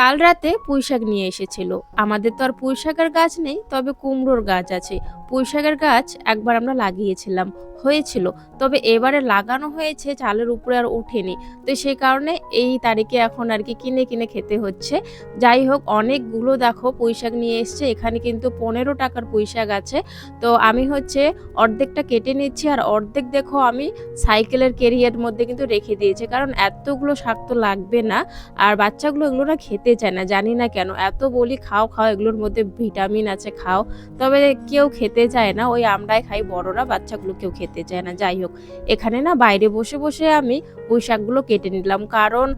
কাল রাতে পুঁই শাক নিয়ে এসেছিল। আমাদের তো আর পুঁই শাকের গাছ নেই, তবে কুমড়োর গাছ আছে। পুঁই শাকের গাছ একবার আমরা লাগিয়েছিলাম, হয়েছিল। তবে এবারে লাগানো হয়েছে, চালের উপরে আর ওঠেনি। তো সেই কারণে এই তারিখে এখন আর কি কিনে কিনে খেতে হচ্ছে। যাই হোক, অনেকগুলো দেখো পুঁই শাক নিয়ে এসছে, এখানে কিন্তু পনেরো টাকার পুঁই শাক আছে। তো আমি হচ্ছে অর্ধেকটা কেটে নিচ্ছি, আর অর্ধেক দেখো আমি সাইকেলের কেরিয়ার মধ্যে কিন্তু রেখে দিয়েছি। কারণ এতগুলো শাক তো লাগবে না, আর বাচ্চাগুলো এগুলো না খেতে চায় না, জানি না কেন। এত বলি খাও খাও, এগুলোর মধ্যে ভিটামিন আছে, খাও। তবে কেউ খেতে চায় না, ওই আমরাই খাই, বড়রা বাচ্চাগুলো কেউ খেতে চায় না। যাই হোক, এখানে না বাইরে বসে বসে আমি পুঁই শাকগুলো কেটে নিলাম। কারণ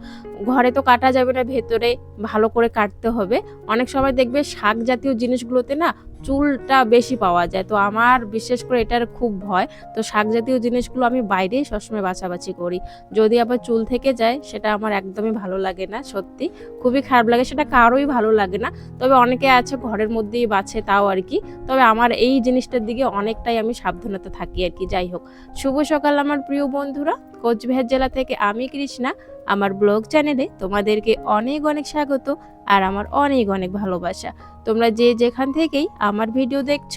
ঘরে তো কাটা যাবে না, ভেতরে ভালো করে কাটতে হবে। অনেক সময় দেখবে শাক জাতীয় জিনিসগুলোতে না চুলটা বেশি পাওয়া যায়। তো আমার বিশেষ করে এটার খুব ভয়। তো শাক জাতীয় জিনিসগুলো আমি বাইরেই সবসময় বাছাবাছি করি। যদি আবার চুল থেকে যায়, সেটা আমার একদমই ভালো লাগে না, সত্যি। খুবই খারাপ লাগে, সেটা কারোই ভালো লাগে না। তবে অনেকে আছে ঘরের মধ্যেই বাছে তাও আর কি। তবে আমার এই জিনিসটার দিকে অনেকটাই আমি সাবধানতা থাকি আর কি, যাই হোক। শুভ সকাল আমার প্রিয় বন্ধুরা। কোচবিহার জেলা থেকে আমি কৃষ্ণা। আমার ব্লগ চ্যানেলে তোমাদেরকে অনেক অনেক স্বাগত আর আমার অনেক অনেক ভালোবাসা। তোমরা যে যেখান থেকেই আমার ভিডিও দেখছ,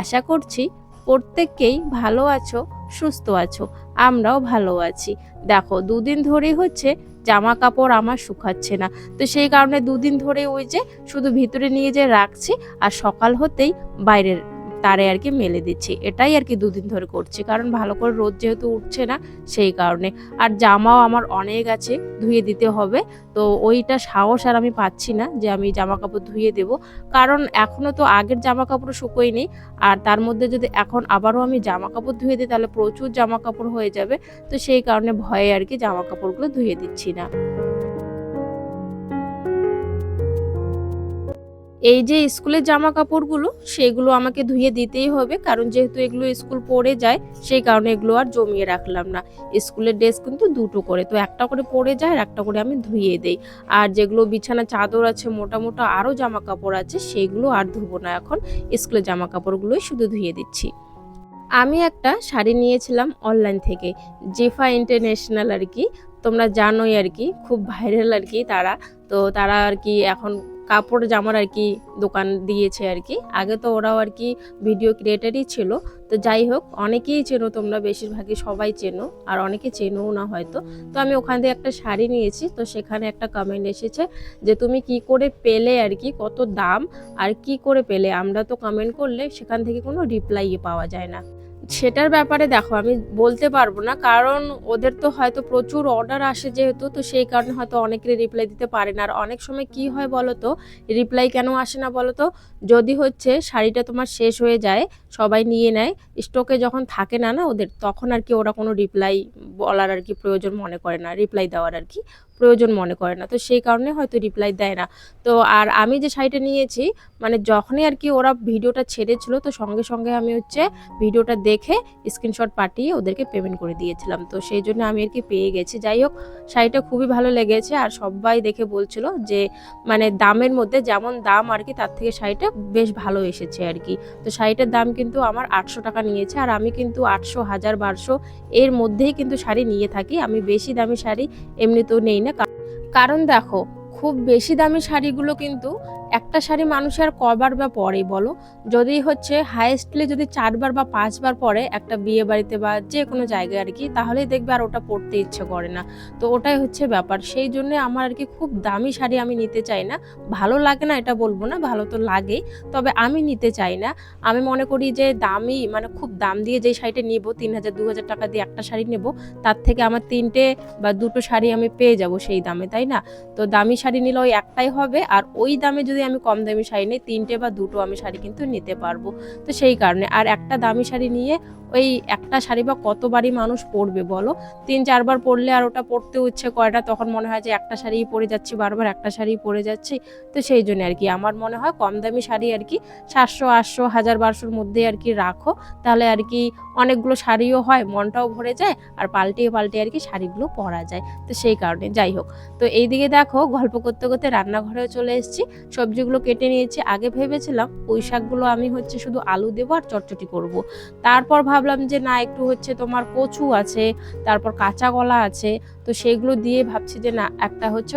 আশা করছি প্রত্যেককেই ভালো আছো, সুস্থ আছো, আমরাও ভালো আছি। দেখো, দুদিন ধরেই হচ্ছে জামা কাপড় আমার শুকাচ্ছে না। তো সেই কারণে দুদিন ধরে ওই যে শুধু ভিতরে নিয়ে যে রাখছি, আর সকাল হতেই বাইরের তারে আর কি মেলে দিচ্ছি। এটাই আর কি দুদিন ধরে করছি। কারণ ভালো করে রোদ যেহেতু উঠছে না, সেই কারণে। আর জামাও আমার অনেক আছে, ধুয়ে দিতে হবে। তো ওইটা সাহস আর আমি পাচ্ছি না যে আমি জামা কাপড় ধুয়ে দেব। কারণ এখনও তো আগের জামা কাপড় শুকোই নেই আর তার মধ্যে যদি এখন আবারও আমি জামা কাপড় ধুয়ে দিই, তাহলে প্রচুর জামা কাপড় হয়ে যাবে। তো সেই কারণে ভয়ে আর কি জামা কাপড়গুলো ধুয়ে দিচ্ছি না। এই যে স্কুলের জামা কাপড়গুলো সেগুলো আমাকে ধুয়ে দিতেই হবে। কারণ যেহেতু এগুলো স্কুল পরে যায়, সেই কারণে এগুলো আর জমিয়ে রাখলাম না। স্কুলের ড্রেস কিন্তু দুটো করে, তো একটা করে পরে যায় আর একটা করে আমি ধুয়ে দেই। আর যেগুলো বিছানা চাদর আছে, মোটা মোটা আরও জামা কাপড় আছে, সেগুলো আর ধুবো না এখন। স্কুলের জামা কাপড়গুলোই শুধু ধুয়ে দিচ্ছি। আমি একটা শাড়ি নিয়েছিলাম অনলাইন থেকে, জেফা ইন্টারন্যাশনাল আর কি। তোমরা জানোই আর কি, খুব ভাইরাল আর কি তারা। তো তারা আর কি এখন কাপড় জামার আর কি দোকান দিয়েছে আর কি। আগে তো ওরাও আর কি ভিডিও ক্রিয়েটারই ছিল। তো যাই হোক, অনেকেই চেনো, তোমরা বেশিরভাগই সবাই চেনো, আর অনেকে চেনোও না হয়তো। তো আমি ওখান থেকে একটা শাড়ি নিয়েছি, তো সেখানে একটা কমেন্ট এসেছে যে, তুমি কি করে পেলে আর কি, কত দাম, আর কি করে পেলে? আমরা তো কমেন্ট করলে সেখান থেকে কোনো রিপ্লাই পাওয়া যায় না। সেটার ব্যাপারে দেখো, আমি বলতে পারব না। কারণ ওদের তো হয়তো প্রচুর অর্ডার আসে যেহেতু, তো সেই কারণে হয়তো অনেকেরই রিপ্লাই দিতে পারে না। আর অনেক সময় কি হয় বলো তো রিপ্লাই কেন আসে না বলো তো, যদি হচ্ছে শাড়িটা তোমার শেষ হয়ে যায়, সবাই নিয়ে নেয় স্টকে যখন থাকে না না, ওদের, তখন আর কি ওরা কোনো রিপ্লাই বলার আর কি প্রয়োজন মনে করে না রিপ্লাই দেওয়ার আর কি। প্রয়োজন মনে করে না। তো সেই কারণে হয়তো রিপ্লাই দেয় না। তো আর আমি যে শাড়িটা নিয়েছি মানে যখনই আর কি ওরা ভিডিওটা ছেড়েছিল, তো সঙ্গে সঙ্গে আমি হচ্ছে ভিডিওটা দেখে স্ক্রিনশট পাঠিয়ে ওদেরকে পেমেন্ট করে দিয়েছিলাম। তো সেই জন্য আমি আর কি পেয়ে গেছি। যাই হোক, শাড়িটা খুবই ভালো লেগেছে আর সবাই দেখে বলছিল যে মানে দামের মধ্যে যেমন দাম আর কি, তার থেকে শাড়িটা বেশ ভালো এসেছে আর কি। তো শাড়িটার দাম কিন্তু আমার আটশো টাকা নিয়েছে আর আমি কিন্তু আটশো, হাজার, বারোশো এর মধ্যেই কিন্তু শাড়ি নিয়ে থাকি। আমি বেশি দামি শাড়ি এমনিতেও নেই না। কারণ দেখো খুব বেশি দামি শাড়িগুলো কিন্তু একটা শাড়ি মানুষের আর কবার বা পরে বলো। যদি হচ্ছে হায়েস্টলি যদি চারবার বা পাঁচবার পরে একটা বিয়ে বাড়িতে বা যে কোনো জায়গায় আর কি তাহলেই দেখবে আর ওটা পরতে ইচ্ছে করে না। তো ওটাই হচ্ছে ব্যাপার। সেই জন্য আমার আর কি খুব দামি শাড়ি আমি নিতে চাই না। ভালো লাগে না এটা বলব না, ভালো তো লাগেই, তবে আমি নিতে চাই না। আমি মনে করি যে দামি মানে খুব দাম দিয়ে যেই শাড়িটা নিব, তিন হাজার, দু হাজার টাকা দিয়ে একটা শাড়ি নেব, তার থেকে আমার তিনটে বা দুটো শাড়ি আমি পেয়ে যাব সেই দামে, তাই না? তো দামি শাড়ি নিলে ওই একটাই হবে, আর ওই দামে যদি আমি কম দামি শাড়ি নিই, তিনটে বা দুটো আমি শাড়ি কিন্তু নিতে পারব। তো সেই কারণে, আর একটা দামি শাড়ি নিয়ে ওই একটা শাড়ি বা কতবারই মানুষ পরবে বলো? তিন, চারবার পরলে আর ওটা পরতেও ইচ্ছে না, তখন মনে হয় যে একটা শাড়িই পরে যাচ্ছি, বারবার একটা শাড়ি পরে যাচ্ছি। তো সেই জন্য আর কি, আমার মনে হয় কম দামি শাড়ি আর কি সাতশো, আটশো, হাজার, বারোশোর মধ্যে আর কি রাখো। তাহলে আর কি অনেকগুলো শাড়িও হয়, মনটাও ভরে যায়, আর পাল্টিয়ে পাল্টিয়ে আর কি শাড়িগুলো পরা যায়। তো সেই কারণে, যাই হোক। তো এইদিকে দেখো, গল্প করতে করতে রান্নাঘরেও চলে এসেছি। সবজি সবজিগুলো কেটে নিয়েছি। আগে ভেবেছিলাম পুঁই শাকগুলো আমি হচ্ছে শুধু আলু দেবো আর চটচটি করব। তারপর ভাবলাম যে না, একটু হচ্ছে তোমার কচু আছে, তারপর কাঁচা কলা আছে, তো সেইগুলো দিয়ে ভাবছি যে না, একটা হচ্ছে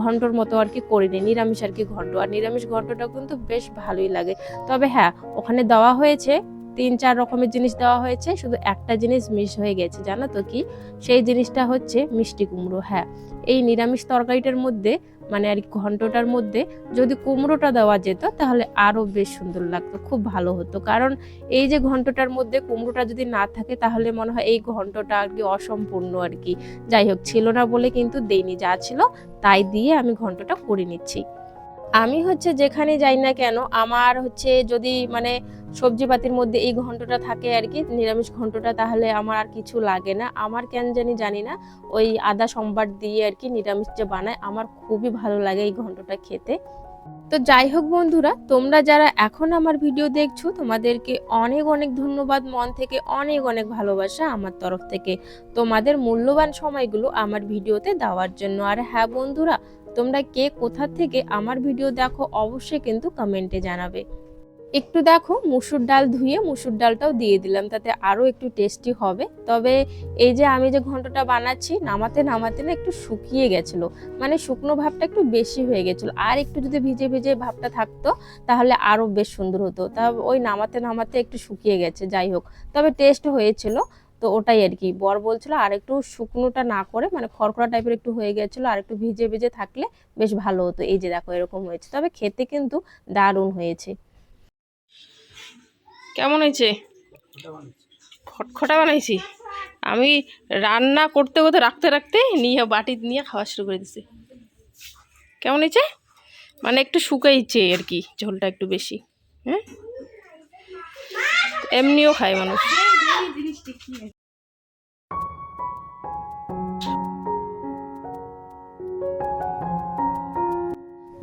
ঘন্টর মতো আর কি করে নিই। নিরামিষ আর কি ঘন্ট। আর নিরামিষ ঘন্টটা কিন্তু বেশ ভালোই লাগে। তবে হ্যাঁ ওখানে দেওয়া হয়েছে, তিন চার রকমের জিনিস দেওয়া হয়েছে, শুধু একটা জিনিস মিস হয়ে গেছে। জানো তো কি? সেই জিনিসটা হচ্ছে মিষ্টি কুমড়ো। হ্যাঁ এই নিরামিষ তরকারিটার মধ্যে মানে আর ঘন্টটার মধ্যে যদি কুমড়োটা দেওয়া যেত তাহলে আরও বেশ সুন্দর লাগতো, খুব ভালো হতো। কারণ এই যে ঘন্টটার মধ্যে কুমড়োটা যদি না থাকে তাহলে মনে হয় এই ঘন্টটা আর কি অসম্পূর্ণ আর কি। যাই হোক, ছিল না বলে কিন্তু দেইনি, যা ছিল তাই দিয়ে আমি ঘন্টটা করে নিচ্ছি। আমি হচ্ছে যেখানে যাই না কেন, আমার হচ্ছে যদি মানে সবজিপাতির মধ্যে এই ঘন্টটা থাকে আর কি, নিরামিষ ঘন্টটা, তাহলে আমার আর কিছু লাগে না। আমার কেন জানি জানি না, ওই আদা সম্বার দিয়ে আর কি নিরামিষ যে বানায় আমার খুবই ভালো লাগে এই ঘন্টটা খেতে। তো যাই হোক বন্ধুরা, তোমরা যারা এখন আমার ভিডিও দেখছ, তোমাদেরকে অনেক অনেক ধন্যবাদ, মন থেকে অনেক অনেক ভালোবাসা আমার তরফ থেকে তোমাদের মূল্যবান সময়গুলো আমার ভিডিওতে দেওয়ার জন্য। আর হ্যাঁ বন্ধুরা তোমরা কে কোথা থেকে আমার ভিডিও দেখো অবশ্যই কিন্তু কমেন্টে জানাবে। একটু দেখো, মুসুর ডাল ধুয়ে মুসুর ডালটাও দিয়ে দিলাম, তাতে আরও একটু টেস্টি হবে। তবে এই যে আমি যে ঘন্টটা বানাচ্ছি, নামাতে নামাতে না একটু শুকিয়ে গেছিল। মানে শুকনো ভাবটা একটু বেশি হয়ে গেছিল। আর একটু যদি ভিজে ভিজে ভাবটা থাকতো, তাহলে আরও বেশ সুন্দর হতো। তা ওই নামাতে নামাতে একটু শুকিয়ে গেছে, যাই হোক। তবে টেস্ট হয়েছিল। তো ওটাই আর কি বর বলছিল আর একটু শুকনোটা না করে মানে খড়খড়া টাইপের একটু হয়ে গেছিল আর একটু ভিজে ভিজে থাকলে বেশ ভালো হতো। এই যে দেখো এরকম হয়েছে। তবে খেতে কিন্তু দারুণ হয়েছে। কেমন হয়েছে? খটখটা বানাইছি? আমি রান্না করতে করতে, রাখতে রাখতে নিয়ে বাটি নিয়ে খাওয়া শুরু করে দিছি। কেমন হয়েছে? মানে একটু শুকাইছে আর কি ঝোলটা একটু বেশি হ্যাঁ? এমনিও খায় মানুষ।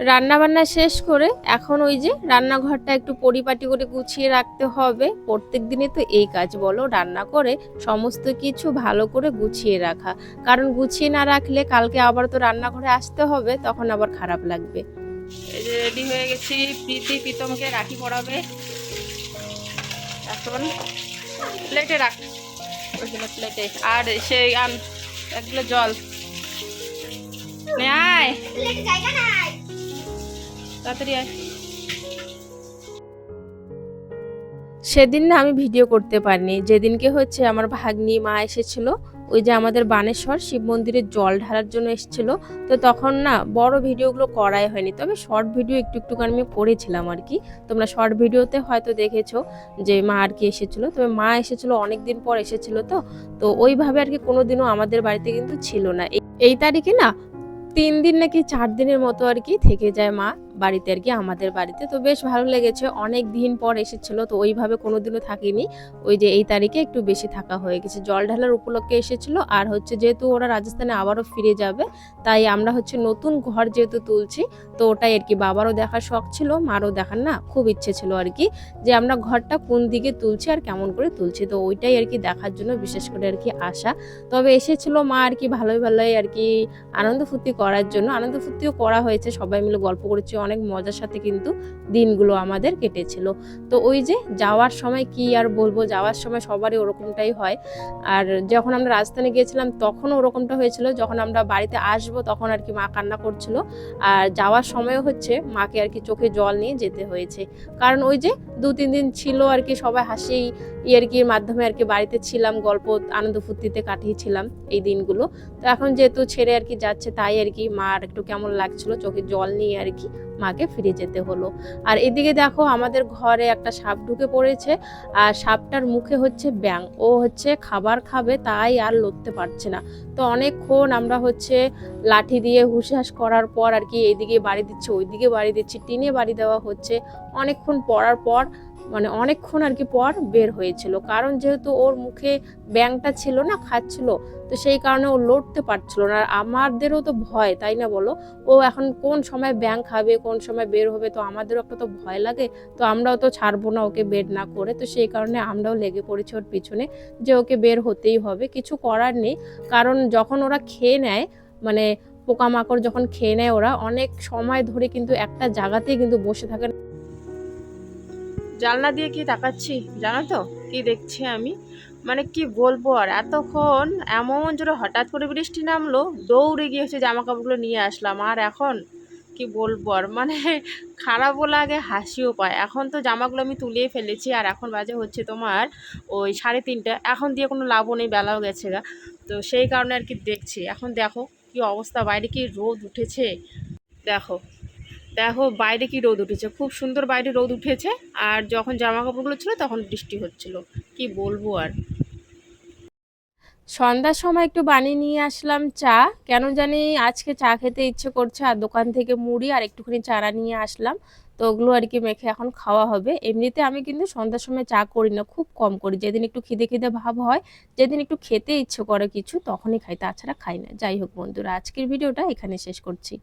রান্না বান্না শেষ করে এখন ওই যে রান্নাঘরটা একটু পরিপাটি করে গুছিয়ে রাখতে হবে। প্রত্যেক দিনে তো এই কাজ বলো, রান্না করে সমস্ত কিছু ভালো করে গুছিয়ে রাখা। কারণ গুছিয়ে না রাখলে কালকে আবার তো রান্নাঘরে আসতে হবে, তখন আবার খারাপ লাগবে। রেডি হয়ে গেছি, প্রীতি প্রীতমকে রাখি পড়াবে এখন প্লেটে রাখ। ওইগুলো প্লেটে আর সেই আন একগুলো জল। আয় তাড়াতাড়ি আয়। সেদিন না আমি ভিডিও করতে পারিনি। যেদিনকে হচ্ছে আমার ভাগ্নি মা এসেছিল ওই যে আমাদের বানেশ্বর শিব মন্দিরে জল ঢালার জন্য এসেছিল। তো তখন না বড় ভিডিওগুলো করাই হয়নি। তবে শর্ট ভিডিও একটু একটু আমি করেছিলাম আর কি। তোমরা শর্ট ভিডিওতে হয়তো দেখেছ যে মা আর কি এসেছিল। তবে মা এসেছিল অনেক দিন পর এসেছিল তো। তো ওইভাবে আর কি কোনোদিনও আমাদের বাড়িতে কিন্তু ছিল না। এই- এই তারিখে না তিন দিন নাকি চার দিনের মতো আর কি থেকে যায় মা। বাড়িতে আর কি, আমাদের বাড়িতে। তো বেশ ভালো লেগেছে, অনেক দিন পর এসেছিল, তো ওইভাবে কোনোদিনও থাকিনি। ওই যে এই তারিখে একটু বেশি থাকা হয়ে গেছে। জল ঢালার উপলক্ষে এসেছিল, আর হচ্ছে যেহেতু ওরা রাজস্থানে আবারও ফিরে যাবে, তাই আমরা হচ্ছে নতুন ঘর যেহেতু তুলছি, তো ওটাই আর কি। বাবারও দেখার শখ ছিল, মারও দেখার না, খুব ইচ্ছে ছিল আর কি, যে আমরা ঘরটা কোন দিকে তুলছি আর কেমন করে তুলছি। তো ওইটাই আর কি দেখার জন্য বিশেষ করে আর কি আসা তবে এসেছিল মা আর কি ভালোই ভালোই আর কি আনন্দ ফুর্তি করার জন্য। আনন্দ ফুর্তিও করা হয়েছে, সবাই মিলে গল্প করেছি অনেক মজার সাথে কিন্তু দিনগুলো আমাদের কেটেছিল। তো ওই যে যাওয়ার সময় কি আর বলব, যাওয়ার সময় সবারই ওরকমটাই হয়। আর যখন আমরা রাজস্থানে গিয়েছিলাম তখনও ওরকমটা হয়েছিল, যখন আমরা বাড়িতে আসব তখন আর কি মা কান্না করছিল। আর যাওয়ার সময়ও হচ্ছে মাকে আর কি চোখে জল নিয়ে যেতে হয়েছে। কারণ ওই যে দু তিন দিন ছিল আর কি সবাই হাসি ইয়ার্কির মাধ্যমে আর কি বাড়িতে ছিলাম, গল্প আনন্দ ফুর্তিতে কাটিয়েছিলাম এই দিনগুলো। তো এখন যেহেতু ছেড়ে আর কি যাচ্ছে তাই আর কি মার একটু কেমন লাগছিল, চোখে জল নিয়ে আর কি মাকে ফিরে যেতে হলো। আর এদিকে দেখো আমাদের ঘরে একটা সাপ ঢুকে পড়েছে, আর সাপটার মুখে হচ্ছে ব্যাং ও হচ্ছে খাবার খাবে, তাই আর লড়তে পারছে না। তো অনেকক্ষণ আমরা হচ্ছে লাঠি দিয়ে হুসহাস করার পর আর কি এইদিকে বাড়ি দিচ্ছে, ওইদিকে বাড়ি দিচ্ছি, টিনে বাড়ি দেওয়া হচ্ছে। অনেকক্ষণ পড়ার পর মানে অনেকক্ষণ আর কি পর বের হয়েছিল। কারণ যেহেতু ওর মুখে ব্যাংটা ছিল না, খাচ্ছিল, তো সেই কারণে ও লড়তে পারছিল না। আর আমাদেরও তো ভয়, তাই না বলো? ও এখন কোন সময় ব্যাং খাবে, কোন সময় বের হবে, তো আমাদেরও একটা তো ভয় লাগে, তো আমরাও তো ছাড়বো না ওকে বের না করে। তো সেই কারণে আমরাও লেগে পড়েছি ওর পিছনে যে ওকে বের হতেই হবে। কিছু করার নেই, কারণ যখন ওরা খেয়ে নেয় মানে পোকামাকড় যখন খেয়ে নেয় ওরা, অনেক সময় ধরে কিন্তু একটা জায়গাতেই কিন্তু বসে থাকে। জানলা দিয়ে কি তাকাচ্ছি? জানো তো? কি দেখছি আমি? মানে কি বলব আর? এতক্ষণ এমন জোরে হঠাৎ করে বৃষ্টি নামলো, দৌড়ে গিয়ে হচ্ছে জামা কাপড়গুলো নিয়ে আসলাম। আর এখন কি বলব আর? মানে খারাপও লাগে, হাসিও পায়। এখন তো জামাগুলো আমি তুলিয়ে ফেলেছি আর এখন বাজে হচ্ছে তোমার ওই সাড়ে তিনটা। এখন দিয়ে কোনো লাভও নেই, বেলাও গেছে গা। তো সেই কারণে আর কি দেখছি। এখন দেখো কি অবস্থা, বাইরে কি রোদ উঠেছে? দেখো। দেখো বাইরে কি রোদ উঠেছে। খুব সুন্দর বাইরে রোদ উঠেছে আর যখন জামা কাপড়গুলো ছিল তখন বৃষ্টি হচ্ছিল। কি বলব আর। সন্ধ্যার সময় একটু বানিয়ে নিয়ে আসলাম চা। কেন জানি আজকে চা খেতে ইচ্ছে করছে আর দোকান থেকে মুড়ি আর একটুখানি চারা নিয়ে আসলাম। তো ওগুলো আর কি মেখে এখন খাওয়া হবে। এমনিতে আমি কিন্তু সন্ধ্যার সময় চা করি না, খুব কম করি। যেদিন একটু খিদে খিদে ভাব হয়, যেদিন একটু খেতে ইচ্ছে করে কিছু, তখনই খাই। তাছাড়া খাই না। যাই হোক বন্ধুরা, আজকের ভিডিওটা এখানে শেষ করছি।